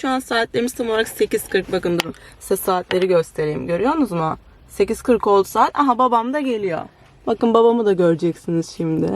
Şu an saatlerimiz tam olarak 8.40 bakın durun. Size saatleri göstereyim görüyorsunuz mu? 8.40 oldu saat. Aha babam da geliyor. Bakın babamı da göreceksiniz şimdi.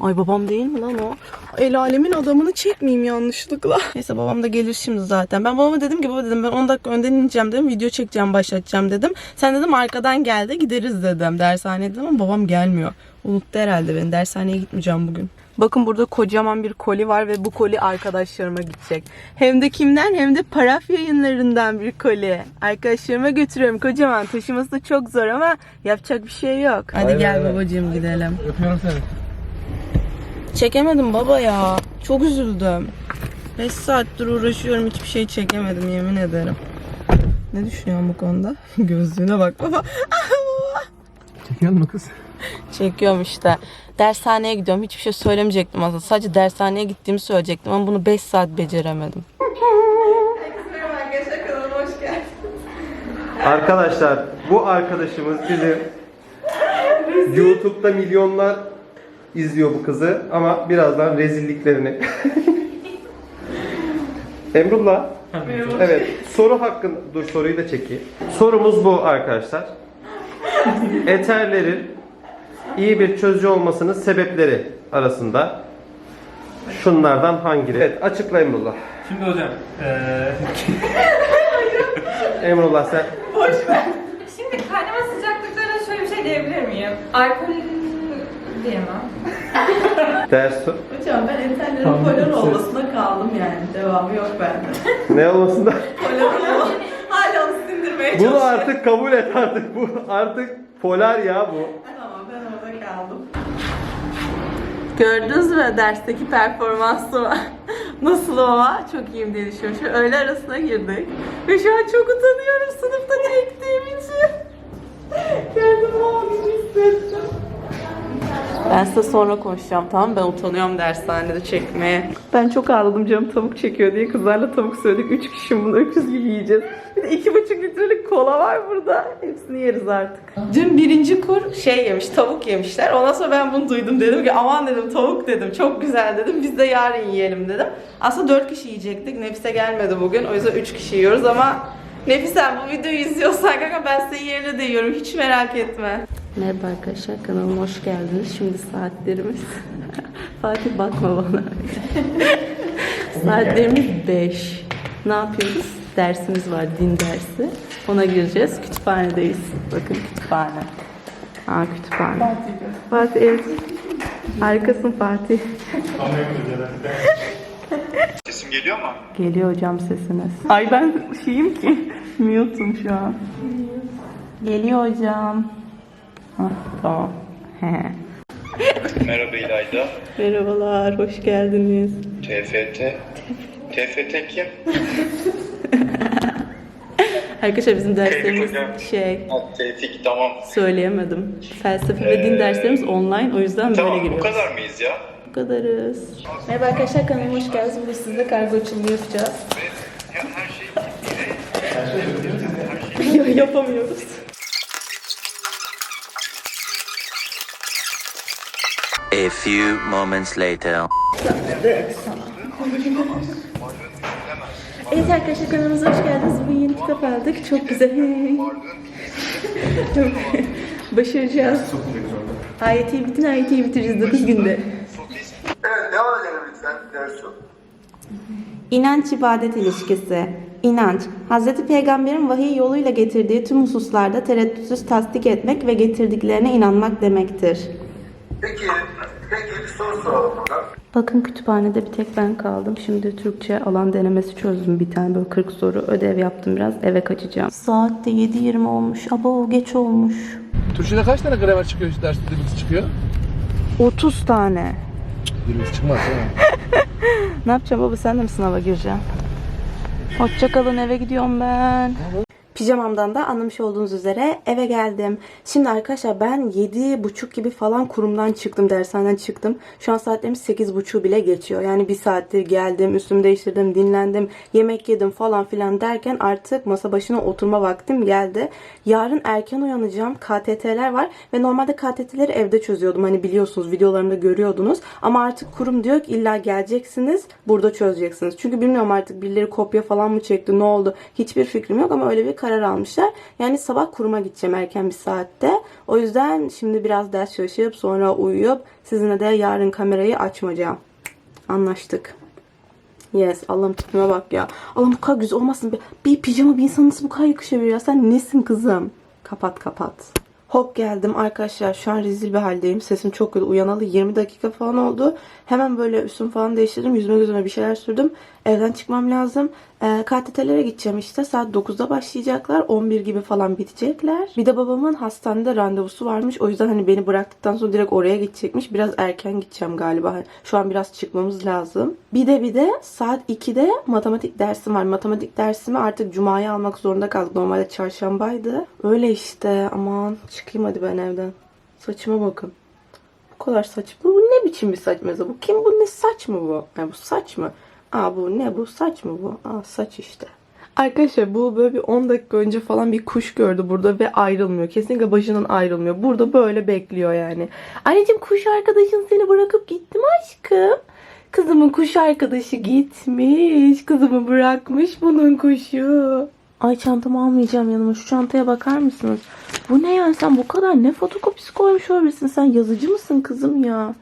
Ay babam değil mi lan o? El alemin adamını çekmeyeyim yanlışlıkla. Neyse babam da gelir şimdi zaten. Ben babama dedim ki baba dedim ben 10 dakika önden ineceğim dedim. Video çekeceğim başlatacağım dedim. Sen dedim arkadan gel de gideriz dedim. Dershaneye dedim ama babam gelmiyor. Unuttu herhalde beni. Dershaneye gitmeyeceğim bugün. Bakın burada kocaman bir koli var ve bu koli arkadaşlarıma gidecek. Hem de kimden hem de paraf yayınlarından bir koli. Arkadaşlarıma götürüyorum. Kocaman taşıması da çok zor ama yapacak bir şey yok. Hadi Aynen gel babacığım gidelim. Öpüyorum seni. Çekemedim baba ya. Çok üzüldüm. 5 saattir uğraşıyorum hiçbir şey çekemedim yemin ederim. Ne düşünüyorsun bu konuda? Gözlüğüne bak baba. Çekiyor mu kız? Çekiyorum işte. Dershaneye gidiyorum. Hiçbir şey söylemeyecektim aslında. Sadece dershaneye gittiğimi söyleyecektim ama bunu 5 saat beceremedim. Arkadaşlar bu arkadaşımız bizim YouTube'da milyonlar izliyor bu kızı ama birazdan rezilliklerini. Emrullah. Evet. Soru hakkın dur soruyu da çekeyim. Sorumuz bu arkadaşlar. Eterlerin iyi bir çözücü olmasının sebepleri arasında şunlardan hangileri? Evet açıkla Emrullah. Şimdi hocam. Eee... Emrullah sen Şimdi kaynama sıcaklıklarına şöyle bir şey diyebilir miyim? Alkol diyemem. ders Hocam ben entellerin Tamam, polar siz- olmasına kaldım yani. Devamı yok bende. ne olmasında? Polar olma. Hala onu sindirmeye Bunu artık kabul et artık. Bu artık polar ya bu. Kaldım. Gördünüz mü dersteki performansımı? Nasıl ama? Çok iyiyim diye düşünüyorum. Şu öğle arasına girdik. Ve şu an çok utanıyorum sınıfta direktiğim için. Kendimi o gibi hissettim. Ben size sonra konuşacağım tamam? Ben utanıyorum dershanede çekmeye. Ben çok ağladım canım tavuk çekiyor diye kızlarla tavuk söyledik. Üç kişi bunu öküz gibi yiyeceğiz. Bir de iki buçuk litrelik kola var burada. Hepsini yeriz artık. Dün birinci kur şey yemiş, tavuk yemişler. Ondan sonra ben bunu duydum. Dedim ki aman dedim tavuk dedim. Çok güzel dedim. Biz de yarın yiyelim dedim. Aslında dört kişi yiyecektik. Nefise gelmedi bugün. O yüzden üç kişi yiyoruz ama Nefisen bu videoyu izliyorsan kanka ben senin yerine de yiyorum. Hiç merak etme. Merhaba arkadaşlar kanalıma hoş geldiniz. Şimdi saatlerimiz... Fatih bakma bana. saatlerimiz 5. Ne yapıyoruz? Dersimiz var, din dersi. Ona gireceğiz. Kütüphanedeyiz. Bakın kütüphane. Aa kütüphane. Fatih. Fatih evet. Harikasın Fatih. Sesim geliyor mu? Geliyor hocam sesiniz. Ay ben şeyim ki. Mute'um şu an. Geliyor hocam. Hah, tamam. Merhaba İlayda. Merhabalar, hoş geldiniz. TFT. TFT kim? Arkadaşlar bizim derslerimiz hocam. şey Ha, Tevfik tamam. söyleyemedim. Felsefe ve din derslerimiz online o yüzden böyle Tamam bu giriyoruz. kadar mıyız ya? Bu kadarız. Merhaba arkadaşlar kanalıma hoş geldiniz. Bugün sizle kargo açılımı yapacağız. Ya yapamıyoruz. A few moments later. Evet arkadaşlar kanalımıza hoş geldiniz. Bugün yeni kitap aldık. Çok güzel. Çok başaracağız. AYT'yi bütün AYT'yi bitireceğiz 9 günde. Evet devam edelim lütfen. İnanç ibadet ilişkisi. İnanç, Hz. Peygamber'in vahiy yoluyla getirdiği tüm hususlarda tereddütsüz tasdik etmek ve getirdiklerine inanmak demektir. Peki, peki bir soru soralım. Bakın kütüphanede bir tek ben kaldım. Şimdi Türkçe alan denemesi çözdüm bir tane böyle 40 soru. Ödev yaptım biraz eve kaçacağım. Saat de 7.20 olmuş. Abo geç olmuş. Türkçe'de kaç tane gramer çıkıyor işte derste dilimiz çıkıyor? 30 tane. Dilimiz çıkmaz ha. Ne yapacağım baba sen de mi sınava gireceksin? Hoşçakalın eve gidiyorum ben. Pijamamdan da anlamış olduğunuz üzere eve geldim. Şimdi arkadaşlar ben 7.30 gibi falan kurumdan çıktım. Dershaneden çıktım. Şu an saatlerimiz 8.30 bile geçiyor. Yani bir saattir geldim, üstümü değiştirdim, dinlendim, yemek yedim falan filan derken artık masa başına oturma vaktim geldi. Yarın erken uyanacağım. KTT'ler var ve normalde KTT'leri evde çözüyordum. Hani biliyorsunuz videolarımda görüyordunuz. Ama artık kurum diyor ki illa geleceksiniz burada çözeceksiniz. Çünkü bilmiyorum artık birileri kopya falan mı çekti ne oldu hiçbir fikrim yok ama öyle bir karar almışlar. Yani sabah kuruma gideceğim erken bir saatte. O yüzden şimdi biraz ders çalışıp sonra uyuyup sizinle de yarın kamerayı açmayacağım. Anlaştık. Yes. Allah'ım tipime bak ya. Allah'ım bu kadar güzel olmasın. Bir, bir pijama bir insan nasıl bu kadar yakışabilir ya? Sen nesin kızım? Kapat kapat. Hop geldim arkadaşlar. Şu an rezil bir haldeyim. Sesim çok kötü. Uyanalı 20 dakika falan oldu. Hemen böyle üstümü falan değiştirdim. Yüzüme gözüme bir şeyler sürdüm. Evden çıkmam lazım. Ee, KTT'lere gideceğim işte. Saat 9'da başlayacaklar. 11 gibi falan bitecekler. Bir de babamın hastanede randevusu varmış. O yüzden hani beni bıraktıktan sonra direkt oraya gidecekmiş. Biraz erken gideceğim galiba. Şu an biraz çıkmamız lazım. Bir de bir de saat 2'de matematik dersim var. Matematik dersimi artık cumaya almak zorunda kaldık. Normalde çarşambaydı. Öyle işte. Aman çıkayım hadi ben evden. Saçıma bakın. Bu kadar saç. Bu ne biçim bir saç mesela? Bu kim? Bu ne saç mı bu? Yani bu saç mı? Aa bu ne? Bu saç mı bu? Aa saç işte. Arkadaşlar bu böyle bir 10 dakika önce falan bir kuş gördü burada ve ayrılmıyor. Kesinlikle başından ayrılmıyor. Burada böyle bekliyor yani. Anneciğim kuş arkadaşın seni bırakıp gitti mi aşkım? Kızımın kuş arkadaşı gitmiş. Kızımı bırakmış bunun kuşu. Ay çantamı almayacağım yanıma. Şu çantaya bakar mısınız? Bu ne yani sen bu kadar ne fotokopisi koymuş olabilirsin? Sen yazıcı mısın kızım ya?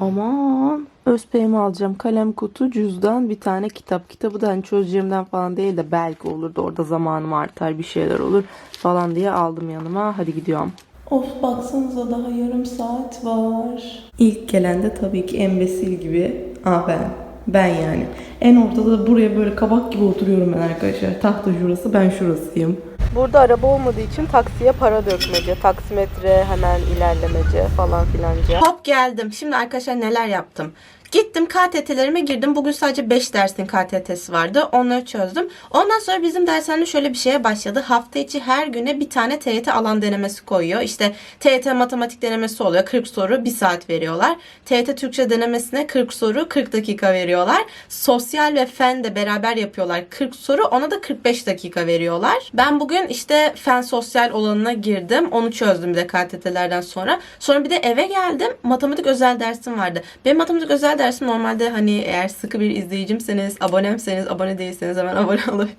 Aman. ÖSP'mi alacağım. Kalem kutu, cüzdan, bir tane kitap. Kitabı da hani çözeceğimden falan değil de belki olur da orada zamanım artar bir şeyler olur falan diye aldım yanıma. Hadi gidiyorum. Of baksanıza daha yarım saat var. İlk gelen de tabii ki embesil gibi. Aa ben. Ben yani. En ortada da buraya böyle kabak gibi oturuyorum ben arkadaşlar. Tahta şurası ben şurasıyım. Burada araba olmadığı için taksiye para dökmece, taksimetre hemen ilerlemece falan filanca. Hop geldim. Şimdi arkadaşlar neler yaptım? Gittim KTT'lerime girdim. Bugün sadece 5 dersin KTT'si vardı. Onları çözdüm. Ondan sonra bizim dershanede şöyle bir şeye başladı. Hafta içi her güne bir tane TYT alan denemesi koyuyor. İşte TYT matematik denemesi oluyor. 40 soru 1 saat veriyorlar. TYT Türkçe denemesine 40 soru 40 dakika veriyorlar. Sosyal ve fen de beraber yapıyorlar. 40 soru ona da 45 dakika veriyorlar. Ben bugün işte fen sosyal olanına girdim. Onu çözdüm bir de KTT'lerden sonra. Sonra bir de eve geldim. Matematik özel dersim vardı. Benim matematik özel dersim normalde hani eğer sıkı bir izleyicimseniz, abonemseniz, abone değilseniz hemen abone olun.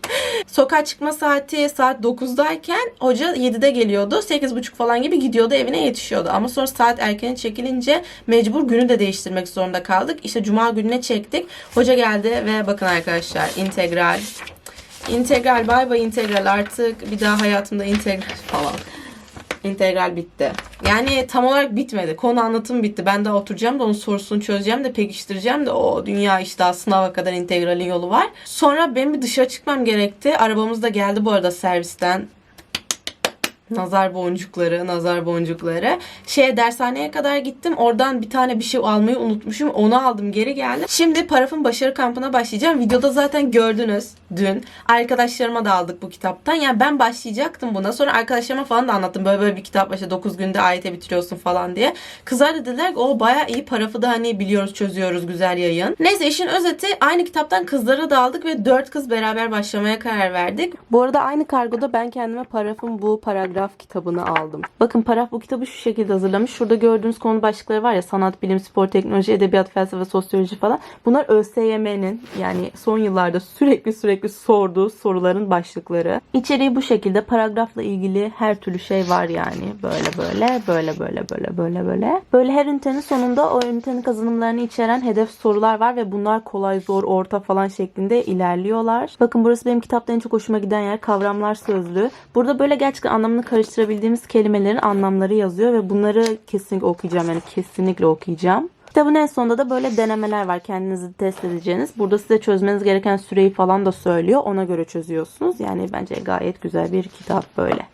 Sokağa çıkma saati saat 9'dayken hoca 7'de geliyordu. 8.30 falan gibi gidiyordu evine yetişiyordu. Ama sonra saat erken çekilince mecbur günü de değiştirmek zorunda kaldık. İşte cuma gününe çektik. Hoca geldi ve bakın arkadaşlar integral İntegral bay bay integral artık bir daha hayatımda integral falan. İntegral bitti. Yani tam olarak bitmedi. Konu anlatım bitti. Ben daha oturacağım da onun sorusunu çözeceğim de pekiştireceğim de o dünya işte daha sınava kadar integralin yolu var. Sonra benim bir dışarı çıkmam gerekti. Arabamız da geldi bu arada servisten. Nazar boncukları, nazar boncukları. Şeye dershaneye kadar gittim. Oradan bir tane bir şey almayı unutmuşum. Onu aldım geri geldim. Şimdi parafın başarı kampına başlayacağım. Videoda zaten gördünüz dün. Arkadaşlarıma da aldık bu kitaptan. Yani ben başlayacaktım buna. Sonra arkadaşlarıma falan da anlattım. Böyle böyle bir kitap başla 9 günde AYT bitiriyorsun falan diye. Kızlar da dediler ki o baya iyi. Parafı da hani biliyoruz çözüyoruz güzel yayın. Neyse işin özeti aynı kitaptan kızlara da aldık ve 4 kız beraber başlamaya karar verdik. Bu arada aynı kargoda ben kendime parafın bu paragraf kitabını aldım. Bakın paraf bu kitabı şu şekilde hazırlamış. Şurada gördüğünüz konu başlıkları var ya sanat, bilim, spor, teknoloji, edebiyat, felsefe, sosyoloji falan. Bunlar ÖSYM'nin yani son yıllarda sürekli sürekli sorduğu soruların başlıkları. İçeriği bu şekilde paragrafla ilgili her türlü şey var yani. Böyle böyle böyle böyle böyle böyle böyle. Böyle her ünitenin sonunda o ünitenin kazanımlarını içeren hedef sorular var ve bunlar kolay, zor, orta falan şeklinde ilerliyorlar. Bakın burası benim kitapta en çok hoşuma giden yer kavramlar sözlüğü. Burada böyle gerçekten anlamını karıştırabildiğimiz kelimelerin anlamları yazıyor ve bunları kesinlikle okuyacağım yani kesinlikle okuyacağım. Kitabın en sonunda da böyle denemeler var kendinizi test edeceğiniz. Burada size çözmeniz gereken süreyi falan da söylüyor. Ona göre çözüyorsunuz. Yani bence gayet güzel bir kitap böyle.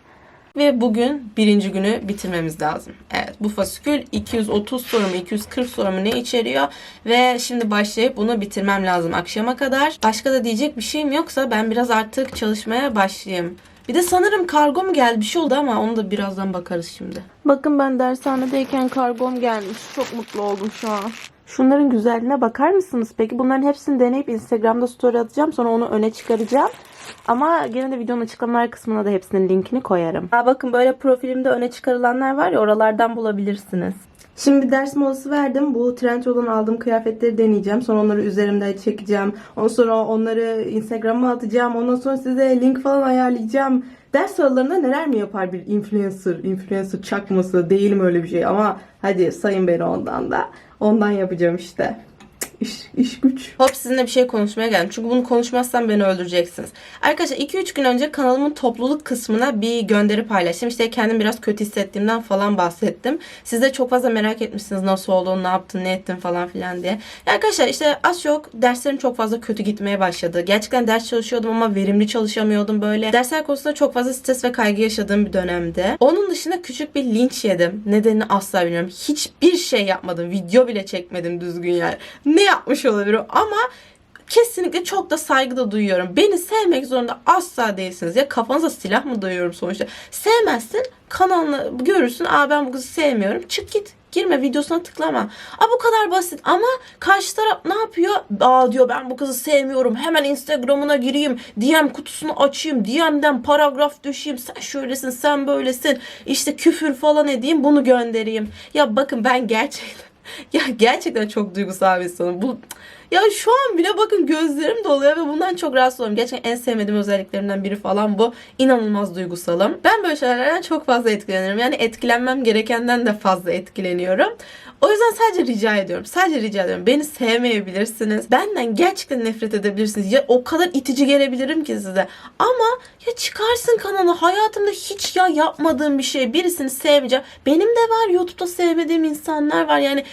Ve bugün birinci günü bitirmemiz lazım. Evet bu fasikül 230 soru mu 240 soru mu ne içeriyor. Ve şimdi başlayıp bunu bitirmem lazım akşama kadar. Başka da diyecek bir şeyim yoksa ben biraz artık çalışmaya başlayayım. Bir de sanırım kargom geldi bir şey oldu ama onu da birazdan bakarız şimdi. Bakın ben dershanedeyken kargom gelmiş. Çok mutlu oldum şu an. Şunların güzelliğine bakar mısınız? Peki bunların hepsini deneyip Instagram'da story atacağım. Sonra onu öne çıkaracağım. Ama gene de videonun açıklamalar kısmına da hepsinin linkini koyarım. Aa, bakın böyle profilimde öne çıkarılanlar var ya oralardan bulabilirsiniz. Şimdi bir ders molası verdim. Bu Trendyol'dan aldığım kıyafetleri deneyeceğim. Sonra onları üzerimde çekeceğim. Ondan sonra onları Instagram'a atacağım. Ondan sonra size link falan ayarlayacağım. Ders aralarında neler mi yapar bir influencer? Influencer çakması değilim öyle bir şey ama hadi sayın beni ondan da. Ondan yapacağım işte. İş, iş güç. Hop sizinle bir şey konuşmaya geldim. Çünkü bunu konuşmazsam beni öldüreceksiniz. Arkadaşlar 2-3 gün önce kanalımın topluluk kısmına bir gönderi paylaştım. İşte kendim biraz kötü hissettiğimden falan bahsettim. Siz de çok fazla merak etmişsiniz nasıl oldu, ne yaptın, ne ettin falan filan diye. Arkadaşlar işte az çok derslerim çok fazla kötü gitmeye başladı. Gerçekten ders çalışıyordum ama verimli çalışamıyordum böyle. Dersler konusunda çok fazla stres ve kaygı yaşadığım bir dönemde. Onun dışında küçük bir linç yedim. Nedenini asla bilmiyorum. Hiçbir şey yapmadım. Video bile çekmedim düzgün yani. Ne yapmış olabilirim ama kesinlikle çok da saygı da duyuyorum. Beni sevmek zorunda asla değilsiniz. Ya kafanıza silah mı dayıyorum sonuçta? Sevmezsin kanalını görürsün. Aa ben bu kızı sevmiyorum. Çık git. Girme videosuna tıklama. Aa bu kadar basit ama karşı taraf ne yapıyor? Aa diyor ben bu kızı sevmiyorum. Hemen Instagram'ına gireyim. DM kutusunu açayım. DM'den paragraf düşeyim. Sen şöylesin sen böylesin. İşte küfür falan edeyim bunu göndereyim. Ya bakın ben gerçekten ya gerçekten çok duygusal bir insanım. Bu ya şu an bile bakın gözlerim doluyor ve bundan çok rahatsız oluyorum. Gerçekten en sevmediğim özelliklerimden biri falan bu. İnanılmaz duygusalım. Ben böyle şeylerden çok fazla etkilenirim. Yani etkilenmem gerekenden de fazla etkileniyorum. O yüzden sadece rica ediyorum. Sadece rica ediyorum. Beni sevmeyebilirsiniz. Benden gerçekten nefret edebilirsiniz. Ya o kadar itici gelebilirim ki size. Ama ya çıkarsın kanalı. Hayatımda hiç ya yapmadığım bir şey. Birisini sevmeyeceğim. Benim de var YouTube'da sevmediğim insanlar var. Yani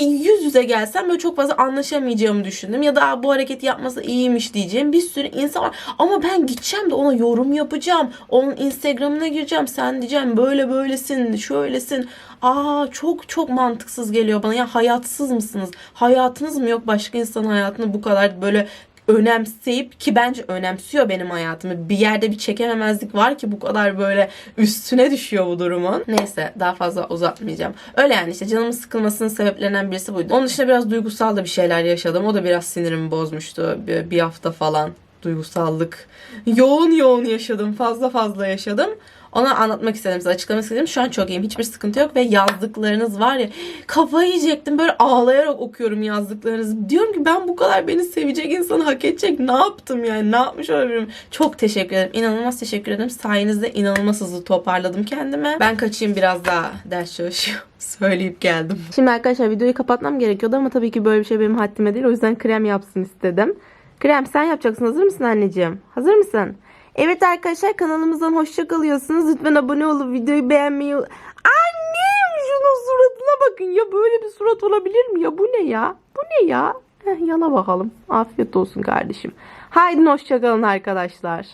yüz yüze gelsem böyle çok fazla anlaşamayacağımı düşündüm. Ya da "Aa, bu hareketi yapması iyiymiş diyeceğim bir sürü insan var. Ama ben gideceğim de ona yorum yapacağım. Onun Instagram'ına gireceğim. Sen diyeceğim böyle böylesin, şöylesin. Aa çok çok mantıksız geliyor bana. Ya hayatsız mısınız? Hayatınız mı yok başka insanın hayatını bu kadar böyle önemseyip ki bence önemsiyor benim hayatımı. Bir yerde bir çekememezlik var ki bu kadar böyle üstüne düşüyor bu durumun. Neyse daha fazla uzatmayacağım. Öyle yani işte canımın sıkılmasının sebeplerinden birisi buydu. Onun dışında biraz duygusal da bir şeyler yaşadım. O da biraz sinirimi bozmuştu. Bir, bir hafta falan duygusallık. Yoğun yoğun yaşadım. Fazla fazla yaşadım. Ona anlatmak istedim size açıklamak istedim. Şu an çok iyiyim. Hiçbir sıkıntı yok ve yazdıklarınız var ya kafayı yiyecektim. Böyle ağlayarak okuyorum yazdıklarınızı. Diyorum ki ben bu kadar beni sevecek insanı hak edecek. Ne yaptım yani? Ne yapmış olabilirim? Çok teşekkür ederim. İnanılmaz teşekkür ederim. Sayenizde inanılmaz hızlı toparladım kendimi. Ben kaçayım biraz daha ders çalışıyorum. Söyleyip geldim. Şimdi arkadaşlar videoyu kapatmam gerekiyordu ama tabii ki böyle bir şey benim haddime değil. O yüzden krem yapsın istedim. Krem sen yapacaksın. Hazır mısın anneciğim? Hazır mısın? Evet arkadaşlar kanalımızdan hoşça kalıyorsunuz. Lütfen abone olup videoyu beğenmeyi... Annem şunun suratına bakın ya böyle bir surat olabilir mi ya? Bu ne ya? Bu ne ya? Heh, yala bakalım. Afiyet olsun kardeşim. Haydi hoşça kalın arkadaşlar.